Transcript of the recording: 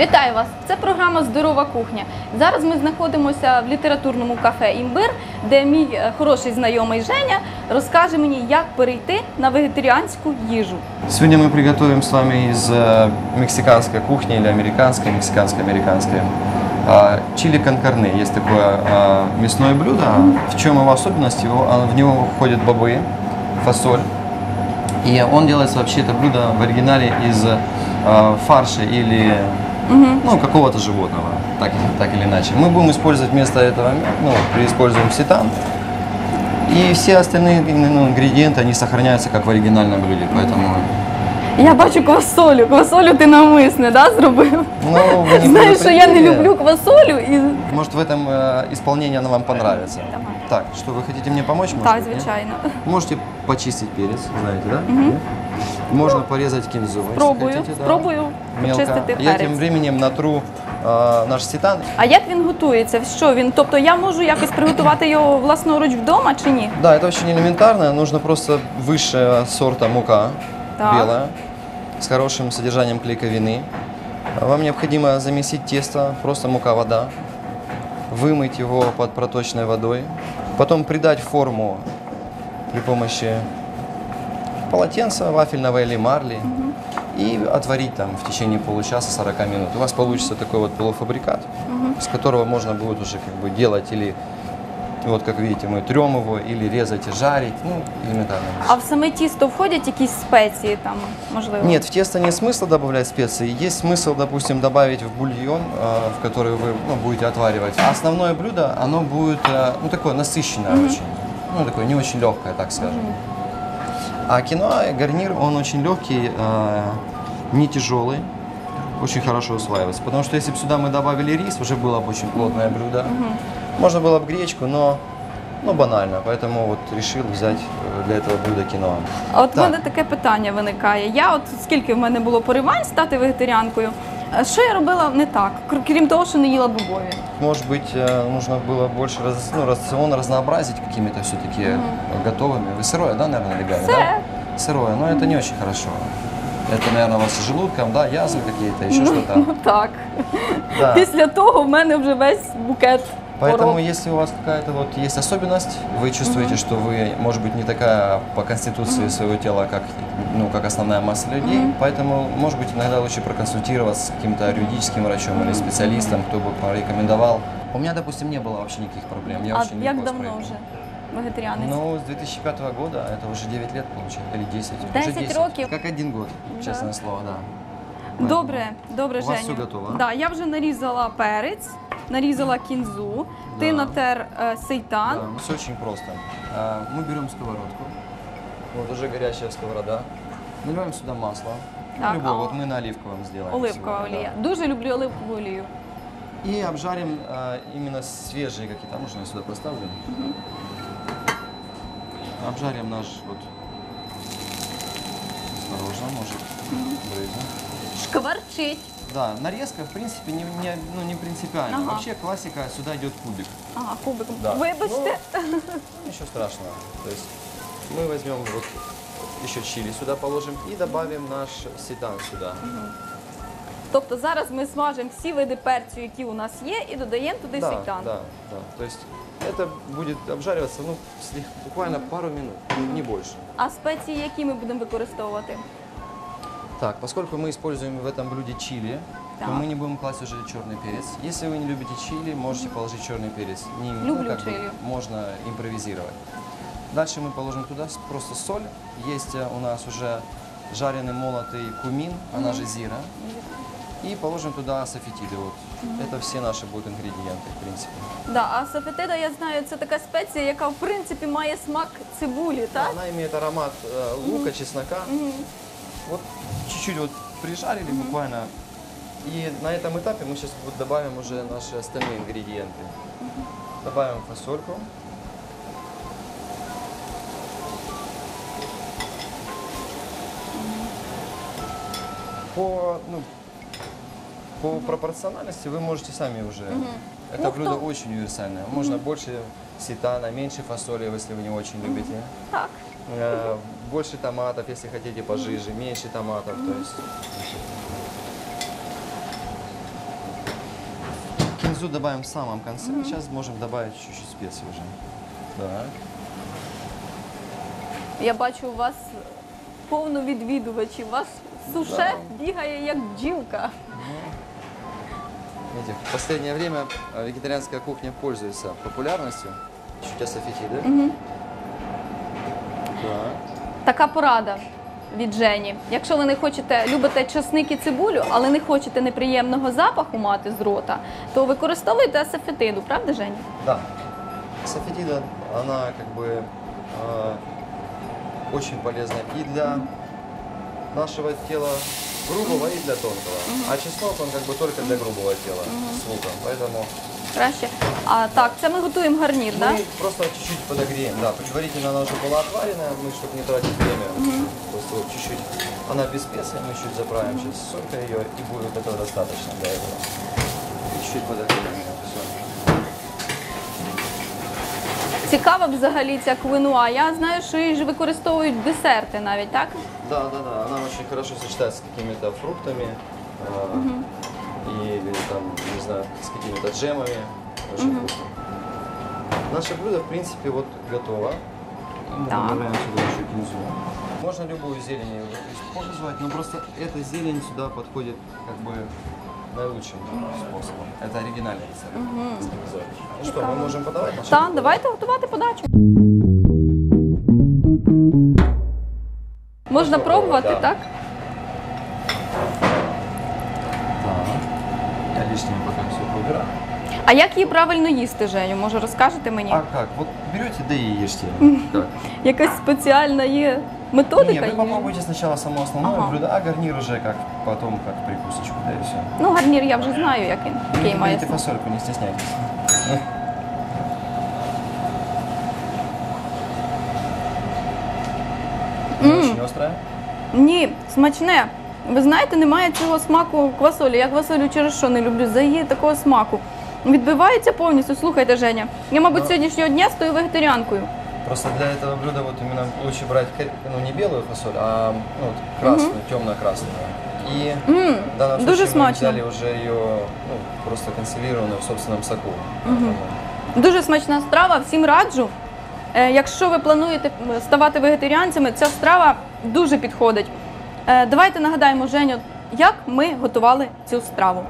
Вітаю вас! Це програма Здорова кухня. Зараз ми знаходимося в літературному кафе Імбир, де мій е, хороший знайомий Женя розкаже мені, як перейти на вегетаріанську їжу. Сегодня мы приготовим с вами из э, мексиканской кухни или американской, мексиканско-американской. а, Чили конкарне. Есть такое а, мясное блюдо. В чем его особенность? Его, а, в него входят бобы, фасоль. И он делается вообще это блюдо в оригинале из а, фарша или ну, какого-то животного, так, так или иначе. Мы будем использовать вместо этого, ну, используем сетан. И все остальные ну, ингредиенты, они сохраняются как в оригинальном блюде, поэтому... Я бачу квасолю. Квасолю ти навмисне, да, зробив? Ну, вы не Знаєш, що я не предупредили. люблю квасолю і Может, в этом э, исполнении она вам понравится. Давай. Так, что, вы хотите мне помочь? может так, быть, нет? звичайно. Можете почистить перец, знаете, да? Нет? Можно порезать кинзу, если Спробую, хотите, да. спробую Мелко. почистити Я тем перець. временем натру э, наш сетан. А як він готується? Що він? Тобто я можу якось приготувати його власноруч вдома чи ні? Да, это очень элементарно. Нужно просто высшего сорта мука, Так. белая, с хорошим содержанием клейковины. Вам необходимо замесить тесто, просто мука, вода, вымыть его под проточной водой, потом придать форму при помощи полотенца вафельного или марли и отварить там в течение получаса 40 минут. У вас получится такой вот полуфабрикат, с которого можно будет уже как бы делать или вот как видите, мы трем его или резать и жарить, ну, элементарно. А в саме тісто входять якісь спеції там, можливо? Нет, в тесто нет смысла добавлять специи. Есть смысл, допустим, добавить в бульон, э, в который вы ну, будете отваривать. А Основное блюдо, оно будет э, ну, такое насыщенное очень. Ну, такое не очень легкое, так скажем. А киноа, гарнир, он очень легкий, э, не тяжелый, очень хорошо усваивается. Потому что если бы сюда мы добавили рис, уже было бы очень плотное блюдо. Можно было бы гречку, но ну, банально. Поэтому вот решил взять э, для этого блюда киноа. А от в Так. мене таке питання виникає. Я от скільки в мене було поривань стати вегетаріанкою, е, що я робила не так, кр- крім того, що не їла бобові? Может быть, э, нужно было больше раз- ну, рацион разнообразить какими-то все-таки готовыми. Вы сырое, да, наверное, налегали? Сырое. Да? Сырое, но это не очень хорошо. Это, наверное, у вас с желудком, да, язвы какие-то, еще что-то. Ну так. Да. Після того в мене вже весь букет. Поэтому, хвороб. если у вас какая-то вот есть особенность, вы чувствуете, что вы, может быть, не такая по конституции своего тела, как, ну, как основная масса людей, поэтому, может быть, иногда лучше проконсультироваться с каким-то юридическим врачом или специалистом, кто бы порекомендовал. У меня, допустим, не было вообще никаких проблем. Я А очень як легко давно справился. вже вегетаріанець? Ну, с 2005 года, это уже 9 лет получается, или 10. 10 уже років? Как один год, Да. честное слово, да. Добре, добре, У вас Женю. все готово? Да, я вже нарізала перець, нарізала кінзу, ти Да. натер е, сейтан. Да, ну, все очень просто. А, Мы берем сковородку, вот уже горячая сковорода, наливаем сюда масло, ну, Так, любое, а вот мы на оливковом сделаем. Оливкова сегодня, олія. да. Дуже люблю оливкову олію. И обжарим а, именно свежие какие-то, можно я сюда поставлю? Обжарим наш вот, осторожно, может, брызнет. Шкварчить. Да, нарезка, в принципе, не, не- ну, не принципиально. Ага. Вообще классика, сюда идет кубик. Ага, кубиком. Да. Вибачте. Ничего страшного. То есть мы возьмем вот еще чили сюда положим и добавим наш седан сюда. Тобто зараз ми смажимо всі види перцю, які у нас є, і додаємо туди да, сейтан. да, да. То есть это будет обжариваться ну, буквально пару минут, не больше. А спеції, які ми будемо використовувати? Так, поскольку мы используем в этом блюде чили, Так. то мы не будем класть уже черный перец. Если вы не любите чили, можете положить черный перец. Не- ну, Люблю как бы чили. можно импровизировать. Дальше мы положим туда с- просто соль. Есть э, у нас уже жареный молотый кумин, она же зира. И положим туда софитиды. Вот. Это все наши будут ингредиенты, в принципе. Да, а сафетида, я знаю, це така спеція, яка в принципі має смак цибулі, так? Она имеет аромат э, лука, чеснока. Вот чуть-чуть вот прижарили буквально. И на этом этапе мы сейчас вот добавим уже наши остальные ингредиенты. Добавим фасольку. По, ну, по пропорциональности вы можете сами уже. Это Ну, блюдо очень универсальное. Можно больше сетана, меньше фасоли, если вы не очень любите. Так. Э, Больше томатов, если хотите пожиже, меньше томатов. То есть. Кинзу добавим в самом конце. Сейчас можем добавить чуть-чуть специй уже. Так. Я бачу у вас повно відвідувачів. Ваш сушеф бігає як бджілка. Видите, в последнее время э, вегетарианская кухня пользуется популярностью. Чуть асафетиды. Так. Така порада від Жені. Якщо ви не хочете, любите часник і цибулю, але не хочете неприємного запаху мати з рота, то використовуйте асафетиду, правда, Женя? Да. Сафетида, она как бы э, очень полезна и для нашего тела грубого, и для тонкого. А чеснок, он как бы только для грубого тела с луком. Поэтому Краще. А так, це ми готуємо гарнір, мы так? просто чуть-чуть подогреем. Да, предварительно она уже была отваренная, мы, чтобы не тратить время, просто вот чуть-чуть. Она без специй, мы чуть заправим сейчас солькой ее, и будет этого достаточно для этого. И чуть-чуть подогреем ее. Всё Цікава взагалі ця квинуа. Я знаю, що її ж використовують в десерти навіть, так? Да, да, да. Она очень хорошо сочетается с какими-то фруктами э, и или там, не знаю, с какими-то джемами. Очень вкусно. Наше блюдо, в принципе, вот готово. И Мы Так. добавляем сюда еще кинзу. Можно любую зелень использовать, но просто эта зелень сюда подходит как бы наилучшим способом. Это оригинальный рецепт с кинзой. Ну что, мы можем подавать наше Так, блюдо? давайте готувати подачу. Можна пробувати, да. так? Так. Я лишнее пока все убираю. А як її правильно їсти, Женю? Може розкажете мені? А как? Вот берете, да и ешьте. Как? Якась спеціальна є методика? Не, вы їжі? попробуйте сначала само основное Ага. блюдо, а гарнир уже как потом, как прикусочку, да и все. Ну, гарнір я вже знаю, як він, який має. Фасольку, не стесняйтесь. Не Очень острая? Ні, смачне. Ви знаєте, немає цього смаку квасолі. Я квасолю через що не люблю. Заї такого смаку. Відбивається повністю. Слухайте, Женя. Я, мабуть, Ну. сьогоднішнього дня стою вегетаріанкою. Просто для этого блюда вот именно лучше брать ка- ну, не белую фасоль, а ну, вот красную, темно-красную. И М, в данном Дуже случае мы смачно. взяли уже ее ну, просто консервированную в собственном соку. Поэтому Дуже смачна страва, всім раджу. Е, Якщо ви плануєте м, ставати вегетаріанцями, ця страва дуже підходить. Е, Давайте нагадаємо, Женю, як ми готували цю страву.